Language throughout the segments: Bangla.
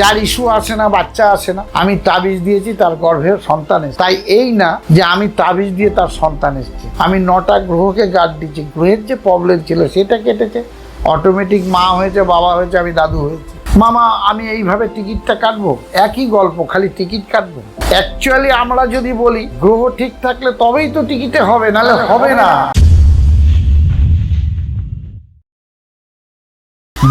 যার ইস্যু আসে না, বাচ্চা আসে না, আমি তাবিজ দিয়েছি, তার গর্ভের সন্তান এসেছে। তাই এই না যে আমি তাবিজ দিয়ে তার সন্তান এসেছে। আমি নটা গ্রহকে গার্ড দিচ্ছি গ্রহের যে প্রবলেম ছিল, সেটা কেটেছে। অটোমেটিক মা হয়েছে, বাবা হয়েছে, আমি দাদু হয়েছি। মামা, আমি এইভাবে টিকিটটা কাটবো? একই গল্প, খালি টিকিট কাটবো? অ্যাকচুয়ালি আমরা যদি বলি, গ্রহ ঠিক থাকলে তবেই তো টিকিটে হবে, নাহলে হবে না।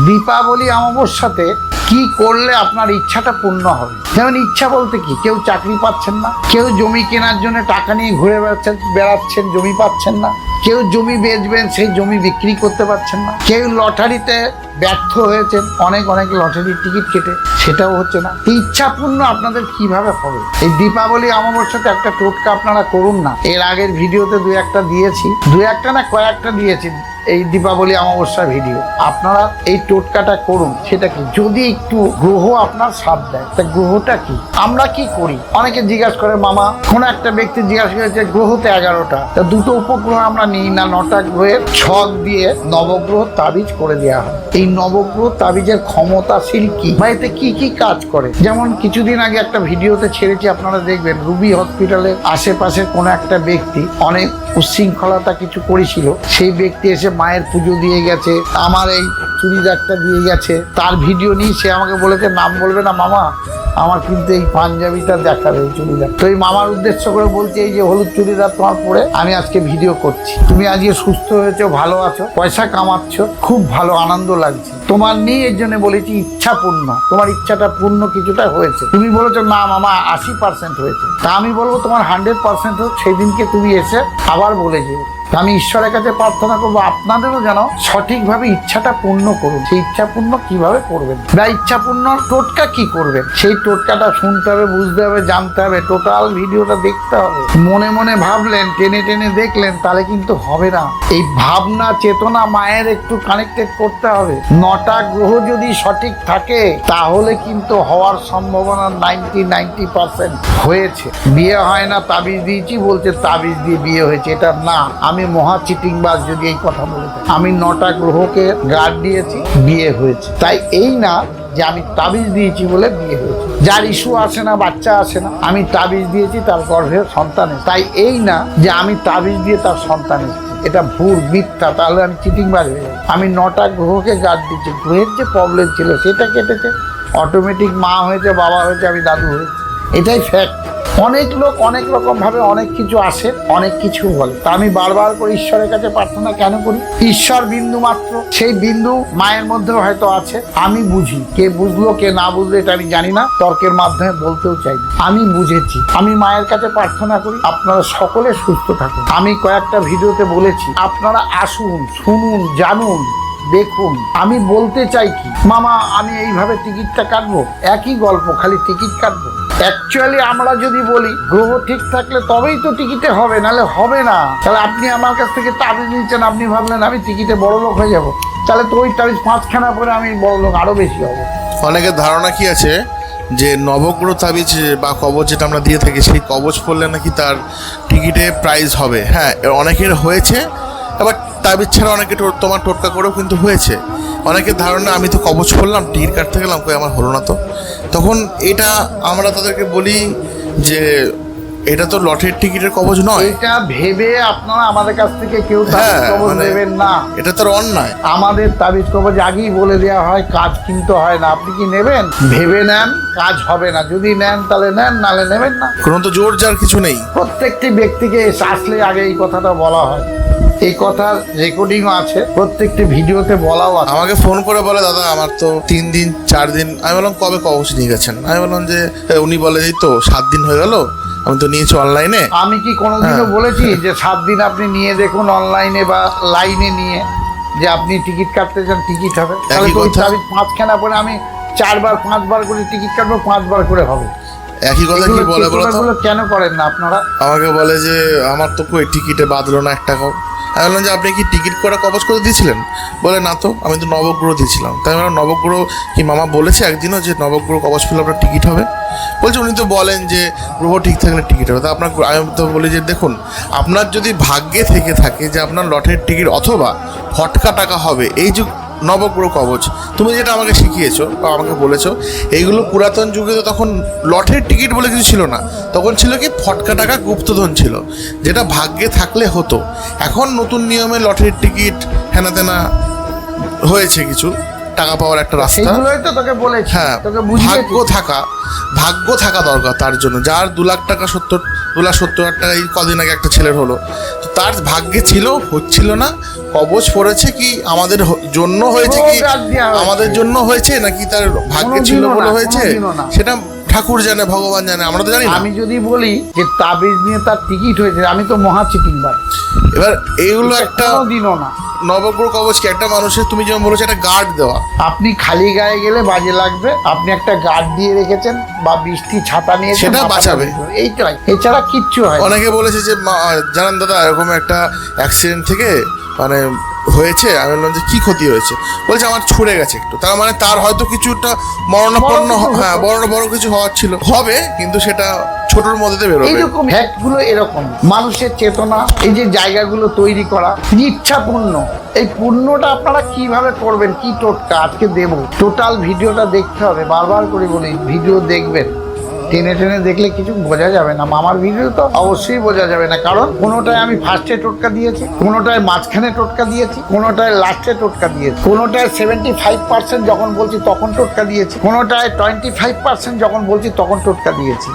দীপাবলি অমাবস্যাতে কি করলে আপনার ইচ্ছাটা পূর্ণ হবে? যেমন ইচ্ছা বলতে কি, কেউ চাকরি পাচ্ছেন না, কেউ জমি কেনার জন্য টাকা নিয়ে ঘুরে বেড়াচ্ছেন বেড়াচ্ছেন, জমি পাচ্ছেন না, কেউ জমি বেচবেন, সেই জমি বিক্রি করতে পারছেন না, কেউ লটারিতে ব্যর্থ হয়েছেন, অনেক অনেক লটারির টিকিট কেটে, সেটাও হচ্ছে না। এই ইচ্ছা পূর্ণ আপনাদের কীভাবে হবে? এই দীপাবলি অমাবস্যাতে একটা টোটকা আপনারা করুন না। এর আগের ভিডিওতে দু একটা দিয়েছি, দু একটা না কয়েকটা দিয়েছি। এই দীপাবলি অমাবস্যা ভিডিও আপনারা এই টোটকাটা করুন সেটা কি যদি একটু গ্রহ আপনার সাথ দেয়, তা গ্রহটা কি? আমরা কি করি? অনেকে জিজ্ঞাসা করে, মামা, কোন একটা ব্যক্তি জিজ্ঞাসা করেছে গ্রহ তো এগারোটা, তা দুটো উপগ্রহ আমরা নিই না, নটা গ্রহের ছক দিয়ে নবগ্রহ তাবিজ করে দেওয়া হয়। এই নবগ্রহ তাবিজের ক্ষমতাশীল কি? বা এতে কি কি কাজ করে? যেমন কিছুদিন আগে একটা ভিডিওতে ছেড়েছি, আপনারা দেখবেন, রুবি হসপিটালের আশেপাশের কোনো একটা ব্যক্তি অনেক উচ্ছৃঙ্খলতা কিছু করেছিল, সেই ব্যক্তি এসে মায়ের পুজো দিয়ে গেছে, আমার এই চুড়িদারটা দিয়ে গেছে। তার ভিডিও নিয়ে সে আমাকে বলেছে, নাম বলবে না মামা, আমার কিন্তু এই পাঞ্জাবিটা দেখাবে এই চুড়িদার। তো এই মামার উদ্দেশ্য করে বলছি, এই যে হলুদ চুড়িদার তোমার পরে আমি আজকে ভিডিও করছি। তুমি আজকে সুস্থ হয়েছো, ভালো আছো, পয়সা কামাচ্ছ, খুব ভালো, আনন্দ লাগছে। তোমার নিয়ে এর জন্য বলেছি ইচ্ছা পূর্ণ। তোমার ইচ্ছাটা পূর্ণ কিছুটা হয়েছে। তুমি বলেছ, না মামা, আশি পার্সেন্ট হয়েছে। তা আমি বলব, তোমার হান্ড্রেড পার্সেন্ট হোক সেই দিনকে তুমি এসে আবার বলে যেও। আমি ঈশ্বরের কাছে প্রার্থনা করব, আপনাদেরও যেন সঠিকভাবে ইচ্ছাটা পূর্ণ করুন। সেই ইচ্ছা পূর্ণ কীভাবে করবেন? বা ইচ্ছা পূর্ণ টোটকা কি করবেন? সেই টোটকাটা শুনতে হবে, বুঝতে হবে, জানতে হবে, টোটাল ভিডিওটা দেখতে হবে। মনে মনে ভাবলেন, টেনে টেনে দেখলেন, তাহলে কিন্তু হবে না। এই ভাবনা, চেতনা, মায়ের একটু কানেক্টেড করতে হবে। নটা গ্রহ যদি সঠিক থাকে, তাহলে কিন্তু হওয়ার সম্ভাবনা নাইনটি নাইনটি পার্সেন্ট হয়েছে। বিয়ে হয় না, তাবিজ দিয়েছি বলছে, তাবিজ দিয়ে বিয়ে হয়েছে, এটা না। আমি মহা চিটিংবাজ যদি এই কথা বলে আমি নটা গ্রহকে গার্ড দিয়েছি, বিয়ে হয়েছে। তাই এই না যে আমি তাবিজ দিয়েছি বলে বিয়ে হয়েছে। যার ইস্যু আসে না, বাচ্চা আসে না, আমি তাবিজ দিয়েছি, তার গর্ভের সন্তান। তাই এই না যে আমি তাবিজ দিয়ে তার সন্তান এটা ভুল, মিথ্যা, তাহলে আমি চিটিংবাজ হয়ে যাব। আমি নটা গ্রহকে গার্ড দিচ্ছি গ্রহের যে প্রবলেম ছিল, সেটা কেটেছে। অটোমেটিক মা হয়েছে, বাবা হয়েছে, আমি দাদু হয়েছে। এটাই ফ্যাক্ট অনেক লোক অনেক রকম ভাবে অনেক কিছু আসে, অনেক কিছু বলে। তা আমি বারবার করে ঈশ্বরের কাছে প্রার্থনা কেন করি? ঈশ্বর বিন্দু মাত্র, সেই বিন্দু মায়ের মধ্যেও হয়তো আছে, আমি বুঝি। কে বুঝলো, কে না বুঝলো, এটা আমি জানি না, তর্কের মাধ্যমে বলতেও চাই আমি বুঝেছি, আমি মায়ের কাছে প্রার্থনা করি, আপনারা সকলে সুস্থ থাকুন। আমি কয়েকটা ভিডিওতে বলেছি, আপনারা আসুন, শুনুন, জানুন। দেখুন, আমি বলতে চাই কি? মামা, আমি এইভাবে টিকিটটা কাটবো? একই গল্প, খালি টিকিট কাটবো? অ্যাকচুয়ালি আমরা যদি বলি, গ্রহ ঠিক থাকলে তবেই তো টিকিটে হবে, নাহলে হবে না। তাহলে আপনি আমার কাছ থেকে তাবিজ নিচ্ছেন, আপনি ভাবলেন আমি টিকিটে বড় লোক হয়ে যাব। তাহলে তো ওই তাবিজ পাঁচখানা পরে আমি বড় লোক আরও বেশি হব। অনেকের ধারণা কি আছে যে নবগ্রহ তাবিজ বা কবচ যেটা আমরা দিয়ে থাকি, সেই কবচ পড়লে নাকি তার টিকিটে প্রাইজ হবে? হ্যাঁ অনেকের হয়েছে আবার তাবিজ ছাড়া অনেকে তোমার টোটকা করেও কিন্তু হয়েছে। অনেকের ধারণা আমি তো কবচ করলাম টিকিট কাটতে গেলাম কই আমার হলো না তো। তখন এটা আমরা তাদেরকে বলি যে এটা তো লটারির টিকিটের কবচ নয়। এটা ভেবে আপনারা আমাদের কাছ থেকে কেউ হ্যাঁ, কবজ মানে- নেবেন না। এটা তো অন্যায়। আমাদের তাবিজ কবজ আগেই বলে দেওয়া হয় কাজ কিনতে হয় না। আপনি কি নেবেন? ভেবে নেন কাজ হবে না। যদি নেন তাহলে নেন নালে নেবেন না। কোনো তো জোর যার কিছু নেই। প্রত্যেকটি ব্যক্তিকে আসলে আগে এই কথাটা বলা হয়। এই কথার রেকর্ডিংও আছে প্রত্যেকটি ভিডিওতে বলাও আছে। আমাকে ফোন করে বলে দাদা আমার তো তিন দিন চার দিন আমি বললাম কবে কবচ নিয়ে গেছেন? আমি বললাম যে উনি বলে এই তো সাত দিন হয়ে গেল আমি তো নিয়েছি অনলাইনে আমি কি কোনোদিনও হ্যাঁ। বলেছি যে সাত দিন আপনি নিয়ে দেখুন অনলাইনে বা লাইনে নিয়ে যে আপনি টিকিট কাটতে চান টিকিট হবে। তাহলে। তাবিজ পাঁচখানা পরে আমি চারবার পাঁচবার করে টিকিট কাটবো পাঁচবার করে হবে। একই কথা কি বলে বলো তো? কেন করেন না আপনারা? আমাকে বলে যে আমার তো কই টিকিটে বাঁধলো না এক টাকাও? আমি বললাম যে আপনি কি টিকিট করে কবচ করে দিয়েছিলেন? বলে না তো আমি তো নবগ্রহ দিয়েছিলাম। তাই আমি বললাম, নবগ্রহ কি মামা বলেছে একদিনও যে নবগ্রহ কবচ পেলে আপনার টিকিট হবে? বলছে উনি তো বলেন যে গ্রহ ঠিক থাকলে টিকিট হবে। তা আপনার আমি তো বলি যে দেখুন আপনার যদি ভাগ্যে থেকে থাকে যে আপনার লটের টিকিট অথবা ফটকা টাকা হবে এই যে নবগ্রহ কবচ। তুমি যেটা আমাকে শিখিয়েছো বা আমাকে বলেছ এইগুলো পুরাতন যুগে তো তখন লটের টিকিট বলে কিছু ছিল না। তখন ছিল কি ফটকা টাকা গুপ্তধন ছিল যেটা ভাগ্যে থাকলে হতো। এখন নতুন নিয়মে লটারির টিকিট হেনা তেনা হয়েছে কিছু টাকা পাওয়ার একটা রাস্তা। তো তোকে বলেছি হ্যাঁ ভাগ্য থাকা ভাগ্য থাকা দরকার তার জন্য। যার দু লাখ টাকা সত্তর দু লাখ সত্তর হাজার টাকা এই কদিন আগে একটা ছেলের হলো। তো তার ভাগ্যে ছিল হচ্ছিল না কবচ পড়েছে কি আমাদের জন্য হয়েছে কি। আমাদের জন্য হয়েছে নাকি তার ভাগ্যে ছিল বলে হয়েছে? সেটা ঠাকুর জানে ভগবান জানে আমরা তো জানি না। আমি যদি বলি যে তাবিজ নিয়ে তার টিকিট হয়েছে আমি তো মহা চিটিং ভাই এবার এইগুলো একটা কোনোদিনও না। নবগ্রহ কবচ কি একটা মানুষের তুমি যেমন বলেছ একটা গার্ড দেওয়া। আপনি খালি গায়ে গেলে বাজে লাগবে আপনি একটা গার্ড দিয়ে রেখেছেন বা বৃষ্টি ছাতা নিয়ে সেটা বাঁচাবে। এইটাই। এছাড়া কিচ্ছু হয় অনেকে বলেছে যে জানেন দাদা এরকম একটা অ্যাক্সিডেন্ট থেকে মানে হয়েছে? আমি বললাম যে কি ক্ষতি হয়েছে? বলছে আমার ছুড়ে গেছে একটু। তার মানে তার হয়তো কিছুটা মরণাপন্ন হ্যাঁ। বড় বড় কিছু হওয়ার ছিল। হবে কিন্তু সেটা ছোটর মধ্যে বেরোবে। এইরকম হ্যাকগুলো এরকম। মানুষের চেতনা এই যে জায়গাগুলো তৈরি করা ইচ্ছা পূর্ণ এই পূর্ণটা আপনারা কীভাবে করবেন? কি টোটকা? আজকে দেব। টোটাল ভিডিওটা দেখতে হবে। বারবার করে বলি ভিডিও দেখবেন। টেনে টেনে দেখলে কিছু বোঝা যাবে না। মামার ভিডিও তো অবশ্যই বোঝা যাবে না। কারণ কোনোটায় আমি ফার্স্টে টোটকা দিয়েছি, কোনোটায় মাঝখানে টোটকা দিয়েছি, কোনোটায় লাস্টে টোটকা দিয়েছি। কোনোটায় সেভেন্টি ফাইভ পার্সেন্ট যখন বলছি তখন টোটকা দিয়েছি, কোনোটায় টোয়েন্টি ফাইভ পার্সেন্ট যখন বলছি তখন টোটকা দিয়েছি।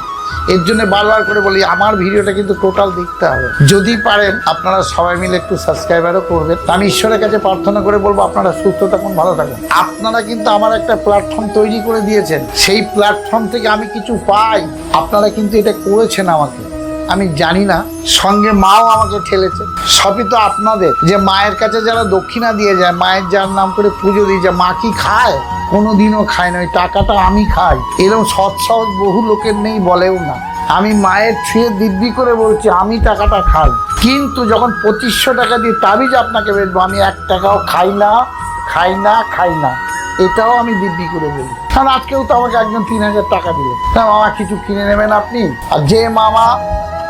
এর জন্য বারবার করে বলি, আমার ভিডিওটা কিন্তু টোটাল দেখতে হবে। যদি পারেন, আপনারা সবাই মিলে একটু সাবস্ক্রাইবারও করবেন। আমি ঈশ্বরের কাছে প্রার্থনা করে বলব, আপনারা সুস্থ থাকুন, ভালো থাকুন। আপনারা কিন্তু আমার একটা প্ল্যাটফর্ম তৈরি করে দিয়েছেন। সেই প্ল্যাটফর্ম থেকে আমি কিছু পাই। আপনারা কিন্তু এটা করেছেন আমাকে। আমি জানি না, সঙ্গে মাও আমাকে ঠেলেছে। সবই তো আপনাদের। যে মায়ের কাছে যারা দক্ষিণা দিয়ে যায়, মায়ের যার নাম করে পুজো দিয়ে যায়, মা কি খায়? কোনোদিনও খায় না, ওই টাকাটা আমি খাই। এরকম সৎ বহু লোকের নেই, বলেও না। আমি মায়ের ছুঁয়ে দিব্যি করে বলছি, আমি টাকাটা খাই। কিন্তু যখন পঁচিশশো টাকা দিয়ে তাবিজ আপনাকে বেচবো, আমি এক টাকাও খাই না খাই না খাই না। এটাও আমি দিব্যি করে বলি। কারণ আজকেও তো আমাকে একজন তিন হাজার টাকা দিল। তা মামা, কিছু কিনে নেবেন আপনি? আর যে মামা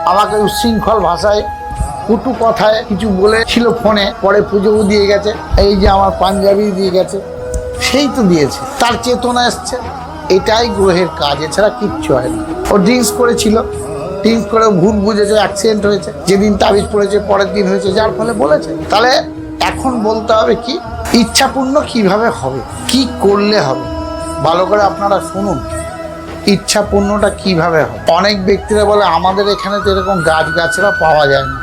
আমাকে উচ্ছৃঙ্খল ভাষায়, কুটু কথায় কিছু বলেছিল ফোনে, পরে পুজোও দিয়ে গেছে। এই যে আমার পাঞ্জাবি দিয়ে গেছে। সেই তো দিয়েছে, তার চেতনা এসছে। এটাই গ্রহের কাজ, এছাড়া কিচ্ছু হয় না। ও ড্রিঙ্কস করেছিল, ড্রিঙ্কস করে ভুল বুঝেছে, অ্যাক্সিডেন্ট হয়েছে, যেদিন তাবিজ পড়েছে, পরের দিন হয়েছে, যার ফলে বলেছে। তাহলে এখন বলতে হবে কি, ইচ্ছাপূর্ণ কীভাবে হবে, কি করলে হবে? ভালো করে আপনারা শুনুন, ইচ্ছাপূর্ণটা কীভাবে হয় অনেক ব্যক্তিরা বলে, আমাদের এখানে তো এরকম গাছ গাছরা পাওয়া যায় না।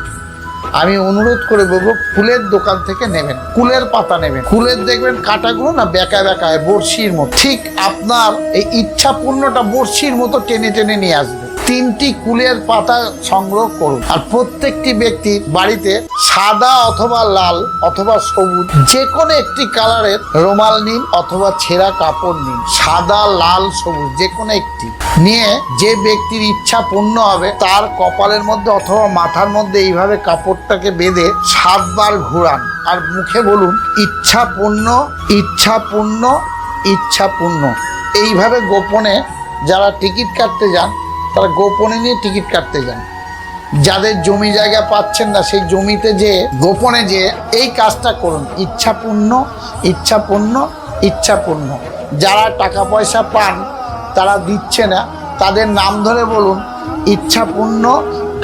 আমি অনুরোধ করে বলব, ফুলের দোকান থেকে নেবেন, কুলের পাতা নেবেন। কুলের দেখবেন কাটাগুলো না বেকা বেকায় বড়শির মতো। ঠিক আপনার এই ইচ্ছা পূর্ণটা বড়শির মতো টেনে টেনে নিয়ে আসবে। তিনটি কুলের পাতা সংগ্রহ করুন। আর প্রত্যেকটি ব্যক্তির বাড়িতে সাদা অথবা লাল অথবা সবুজ যে কোনো একটি কালারের রুমাল নিন অথবা ছেঁড়া কাপড় নিন। সাদা, লাল, সবুজ যে কোনো একটি নিয়ে যে ব্যক্তির ইচ্ছা পূর্ণ হবে তার কপালের মধ্যে অথবা মাথার মধ্যে এইভাবে কাপড়টাকে বেঁধে সাতবার ঘোরান। আর মুখে বলুন, ইচ্ছা পূর্ণ ইচ্ছা পূর্ণ ইচ্ছা পূর্ণ। এইভাবে গোপনে যারা টিকিট কাটতে যান তারা গোপনে নিয়ে টিকিট কাটতে যান। যাদের জমি জায়গা পাচ্ছেন না, সেই জমিতে যে গোপনে যে এই কাজটা করুন, ইচ্ছাপূর্ণ ইচ্ছাপূর্ণ ইচ্ছাপূর্ণ। যারা টাকা পয়সা পান, তারা দিচ্ছে না। তাদের নাম ধরে বলুন, ইচ্ছাপূর্ণ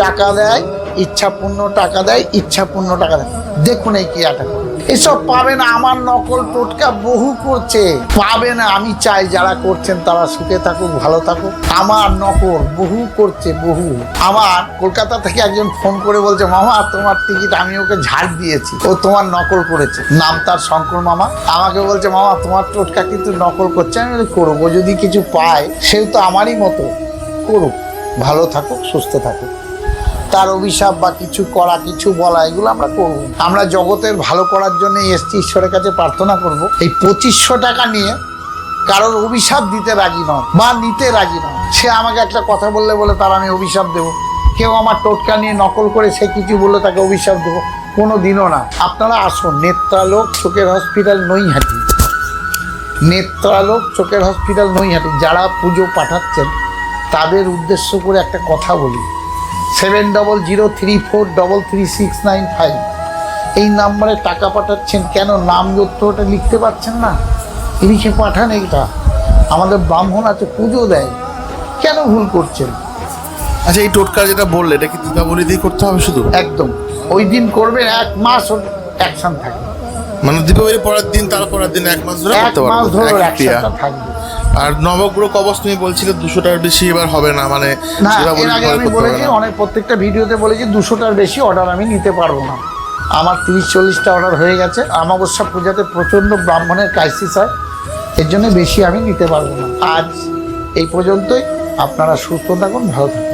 টাকা দেয়, ইচ্ছাপূর্ণ টাকা দেয়, ইচ্ছাপূর্ণ টাকা দেয়। দেখুন এই ক্রিয়াটা। এসব পাবে না, আমার নকল টোটকা বহু করছে। পাবে না, আমি চাই যারা করছেন তারা সুখে থাকুক, ভালো থাকুক। আমার নকল বহু করছে, বহু। আমার কলকাতা থেকে একজন ফোন করে বলছে, মামা, তোমার টিকিট আমি ওকে ঝাড় দিয়েছি, ও তোমার নকল করেছে। নাম তার শঙ্কর মামা। আমাকে বলছে, মামা, তোমার টোটকা কিন্তু নকল করছে, আমি করব, যদি কিছু পায়, সেও তো আমারই মতো করুক। ভালো থাকুক, সুস্থ থাকুক। তার অভিশাপ বা কিছু করা, কিছু বলা, এগুলো আমরা করব। আমরা জগতের ভালো করার জন্য এসছি ঈশ্বরের কাছে প্রার্থনা করব। এই পঁচিশশো টাকা নিয়ে কারোর অভিশাপ দিতে রাজি নয় বা নিতে রাজি নয়। সে আমাকে একটা কথা বললে বলে, তার আমি অভিশাপ দেবো। কেউ আমার টোটকা নিয়ে নকল করে সে কিছু বললে তাকে অভিশাপ দেবো। কোনো দিনও না। আপনারা আসুন, নেত্রালোক চোখের হসপিটাল নৈহাটি। নেত্রালোক চোখের হসপিটাল নৈহাটি। যারা পুজো পাঠাচ্ছেন, তাদের উদ্দেশ্য করে একটা কথা বলি। Seven double zero three four double three six nine five এই নাম্বারে টাকা পাঠাচ্ছেন কেন? নাম গোত্রটা লিখতে পারছেন না? লিখে পাঠান এটা আমাদের ব্রাহ্মণ আছে পুজো দেয়। কেন ভুল করছেন? আচ্ছা এই টোটকা যেটা বললে এটা কি দীপাবলি দিয়ে করতে হবে শুধু? একদম। ওই দিন করবেন এক মাস ওর অ্যাকশন থাকে মানে দীপাবলি পরের দিন তার পরের দিন এক মাস ধরে এক করতে মাস পারব ধরে এক থাকবে। আর নবগ্রহ কবচ তুমি বলছিলে দুশোটার বেশি এবার হবে না মানে না এর আগে আমি বলেছি অনেক প্রত্যেকটা ভিডিওতে বলেছি দুশোটার বেশি অর্ডার আমি নিতে পারব না। আমার তিরিশ চল্লিশটা অর্ডার হয়ে গেছে। আমাবস্যা পূজাতে প্রচণ্ড ব্রাহ্মণের ক্রাইসিস হয়। এর জন্য বেশি আমি নিতে পারব না। আজ এই পর্যন্তই। আপনারা সুস্থ থাকুন ভালো থাকুন।